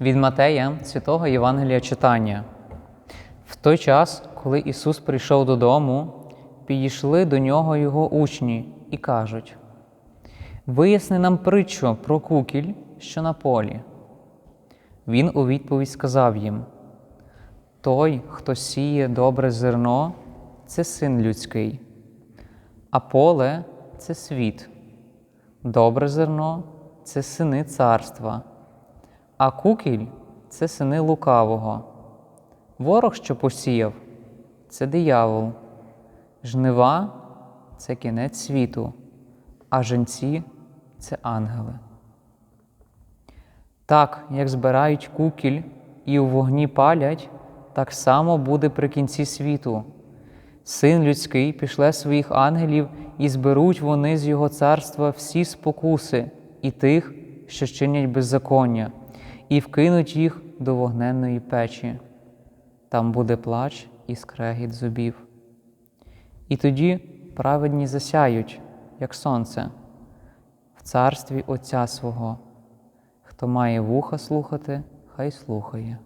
Від Матея святого Євангелія читання. В той час, коли Ісус прийшов додому, підійшли до нього його учні і кажуть: Виясни нам притчу про кукіль, що на полі. Він у відповідь сказав їм: Той, хто сіє добре зерно, це син людський, а поле це світ. Добре зерно це сини царства, а кукіль це сини лукавого. Ворог, що посіяв, це диявол, жнива це кінець світу, а женці це ангели. Так, як збирають кукіль і у вогні палять, так само буде при кінці світу. Син людський пішле своїх ангелів, і зберуть вони з його царства всі спокуси і тих, що чинять беззаконня, і вкинуть їх до вогненної печі. Там буде плач і скрегіт зубів. І тоді праведні засяють, як сонце, в царстві Отця свого. Хто має вуха слухати, хай слухає.